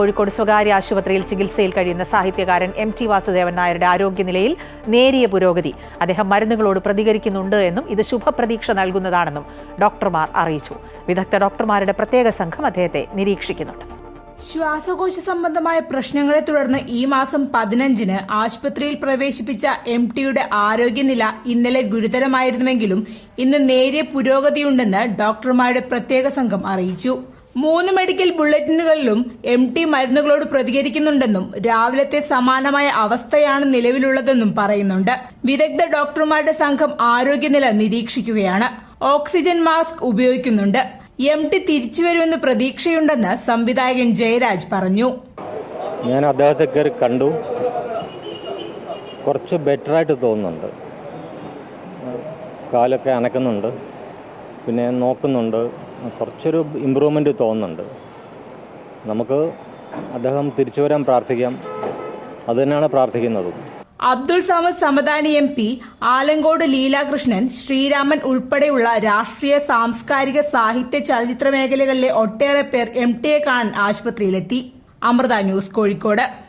കോഴിക്കോട് സ്വകാര്യ ആശുപത്രിയിൽ ചികിത്സയിൽ കഴിയുന്ന സാഹിത്യകാരൻ എം ടി വാസുദേവൻ നായരുടെ ആരോഗ്യനിലയിൽ നേരിയ പുരോഗതി. അദ്ദേഹം മരുന്നുകളോട് പ്രതികരിക്കുന്നുണ്ട് എന്നും ഇത് ശുഭപ്രതീക്ഷ നൽകുന്നതാണെന്നും ഡോക്ടർമാർ അറിയിച്ചു. വിദഗ്ധ ഡോക്ടർമാരുടെ പ്രത്യേക സംഘം അദ്ദേഹത്തെ നിരീക്ഷിക്കുന്നുണ്ട്. ശ്വാസകോശ സംബന്ധമായ പ്രശ്നങ്ങളെ തുടർന്ന് ഈ മാസം പതിനഞ്ചിന് ആശുപത്രിയിൽ പ്രവേശിപ്പിച്ച എം ടിയുടെ ആരോഗ്യനില ഇന്നലെ ഗുരുതരമായിരുന്നുവെങ്കിലും ഇന്ന് നേരിയ പുരോഗതിയുണ്ടെന്ന് ഡോക്ടർമാരുടെ പ്രത്യേക സംഘം അറിയിച്ചു. മൂന്ന് മെഡിക്കൽ ബുള്ളറ്റിനുകളിലും എം ടി മരുന്നുകളോട് പ്രതികരിക്കുന്നുണ്ടെന്നും രാവിലത്തെ സമാനമായ അവസ്ഥയാണ് നിലവിലുള്ളതെന്നും പറയുന്നുണ്ട്. വിദഗ്ധ ഡോക്ടർമാരുടെ സംഘം ആരോഗ്യനില നിരീക്ഷിക്കുകയാണ്. ഓക്സിജൻ മാസ്ക് ഉപയോഗിക്കുന്നുണ്ട്. എം ടി തിരിച്ചുവരുമെന്ന് പ്രതീക്ഷയുണ്ടെന്ന് സംവിധായകൻ ജയരാജ് പറഞ്ഞു. ഞാൻ അദ്ദേഹത്തെ കയറി കണ്ടു. കുറച്ച് ബെറ്റർ ബെറ്ററായിട്ട് തോന്നുന്നുണ്ട്. കാലൊക്കെ അനക്കുന്നുണ്ട്. പിന്നെ നോക്കുന്നുണ്ട്. കുറച്ചൊരു ഇമ്പ്രൂവ്മെന്റ് തോന്നുന്നുണ്ട്. നമുക്ക് അദ്ദേഹം തിരിച്ചു വരാൻ പ്രാർത്ഥിക്കാം. അത് തന്നെയാണ് പ്രാർത്ഥിക്കുന്നതും. അബ്ദുൾ സമദ് സമദാനി എം പി ആലങ്കോട് ലീലാകൃഷ്ണൻ ശ്രീരാമൻ ഉൾപ്പെടെയുള്ള രാഷ്ട്രീയ സാംസ്കാരിക സാഹിത്യ ചലച്ചിത്ര മേഖലകളിലെ ഒട്ടേറെ പേർ എം ടിയെ കാണാൻ ആശുപത്രിയിലെത്തി. അമൃത ന്യൂസ് കോഴിക്കോട്.